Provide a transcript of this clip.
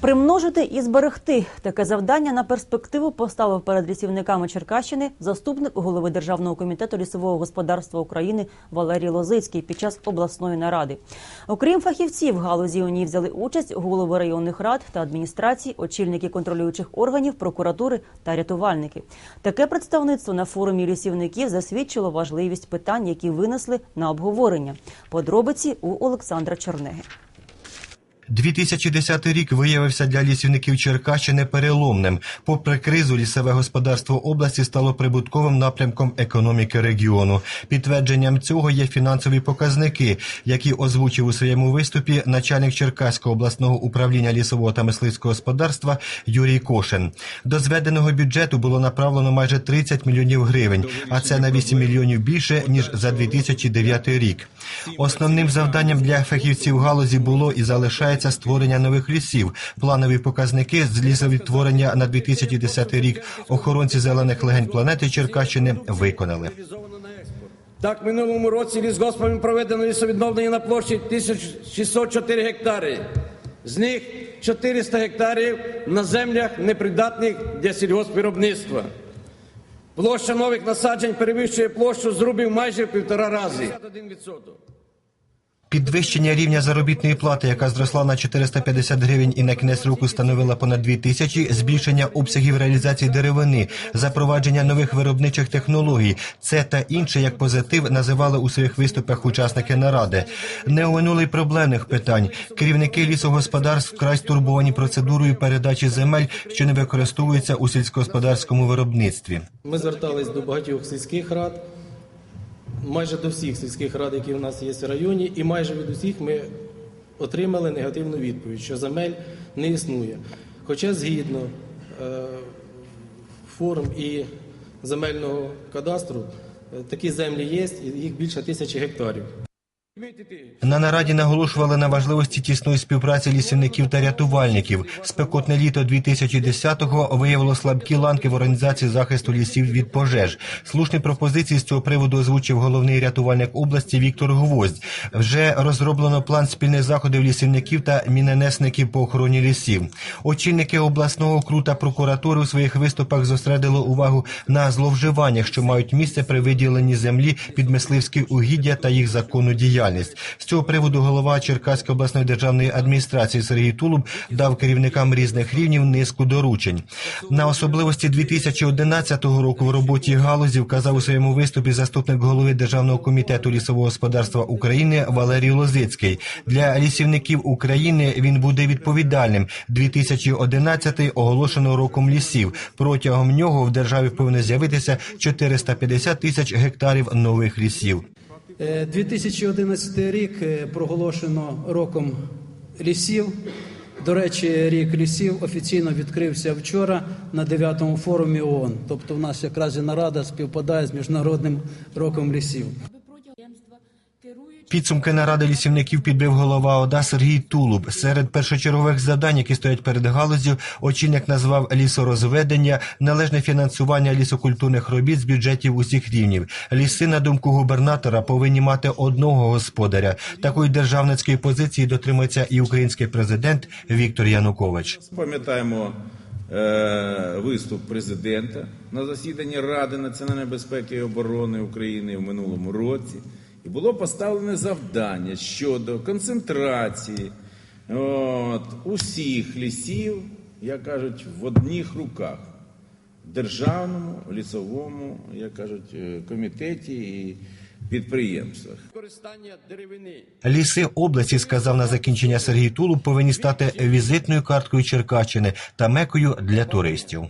Примножити і зберегти таке завдання на перспективу поставив перед лісівниками Черкащини заступник голови Державного комітету лісового господарства України Валерій Лозицький під час обласної наради. Окрім фахівців, галузі у ній взяли участь голови районних рад та адміністрацій, очільники контролюючих органів, прокуратури та рятувальники. Таке представництво на форумі лісівників засвідчило важливість питань, які винесли на обговорення. Подробиці у Олександра Чорнеги. 2010 рік виявився для лісівників Черкащини переломним. Попри кризу, лісове господарство області стало прибутковим напрямком економіки регіону. Підтвердженням цього є фінансові показники, які озвучив у своєму виступі начальник Черкаського обласного управління лісового та мисливського господарства Юрій Кошин. До зведеного бюджету було направлено майже 30 мільйонів гривень, а це на 8 мільйонів більше ніж за 2009 рік. Основним завданням для фахівців галузі було і залишається створення нових лісів. Планові показники з лісовідтворення на 2010 рік охоронці зелених легень планети Черкащини виконали. Так, минулому році лісгоспами проведено лісовідновлення на площі 1604 гектари. З них 400 гектарів на землях непридатних для сільгоспвиробництва. Площа нових насаджень перевищує площу зрубів майже півтора рази. 51%. Підвищення рівня заробітної плати, яка зросла на 450 гривень і на кінець року становила понад 2 тисячі, збільшення обсягів реалізації деревини, запровадження нових виробничих технологій. Це та інше як позитив називали у своїх виступах учасники наради. Не оминули проблемних питань. Керівники лісогосподарств вкрай стурбовані процедурою передачі земель, що не використовуються у сільськогосподарському виробництві. Ми звертались до багатьох сільських рад, майже до всіх сільських рад, які в нас є в районі, і майже від усіх ми отримали негативну відповідь, що земель не існує. Хоча згідно е, форм і земельного кадастру, е, такі землі є, і їх більше тисячі гектарів. На нараді наголошували на важливості тісної співпраці лісівників та рятувальників. Спекотне літо 2010-го виявило слабкі ланки в організації захисту лісів від пожеж. Слушні пропозиції з цього приводу озвучив головний рятувальник області Віктор Гвоздь. Вже розроблено план спільних заходів лісівників та міненесників по охороні лісів. Очільники обласного окру та прокуратури у своїх виступах зосередили увагу на зловживаннях, що мають місце при виділенні землі під мисливські угіддя та їх законну діяльність. З цього приводу голова Черкаської обласної державної адміністрації Сергій Тулуб дав керівникам різних рівнів низку доручень. На особливості 2011 року в роботі галузі вказав у своєму виступі заступник голови Державного комітету лісового господарства України Валерій Лозицький. Для лісівників України він буде відповідальним. 2011 оголошено роком лісів. Протягом нього в державі повинно з'явитися 450 тисяч гектарів нових лісів. Е, 2011 рік е, проголошено роком лісів. До речі, рік лісів офіційно відкрився вчора на 9-му форумі ООН. Тобто, в нас якраз і нарада співпадає з міжнародним роком лісів. Підсумки наради лісівників підбив голова ОДА Сергій Тулуб. Серед першочергових завдань, які стоять перед галузю, очільник назвав лісорозведення, належне фінансування лісокультурних робіт з бюджетів усіх рівнів. Ліси, на думку губернатора, повинні мати одного господаря. Такої державницької позиції дотримується і український президент Віктор Янукович. Пам'ятаємо е, виступ президента на засіданні Ради національної безпеки і оборони України в минулому році. І було поставлене завдання щодо концентрації от, усіх лісів, як кажуть, в одних руках в державному лісовому, як кажуть, е, комітеті і підприємствах. Використання деревини. Ліси області, сказав на закінчення Сергій Тулуб, повинні стати візитною карткою Черкащини та мекою для туристів.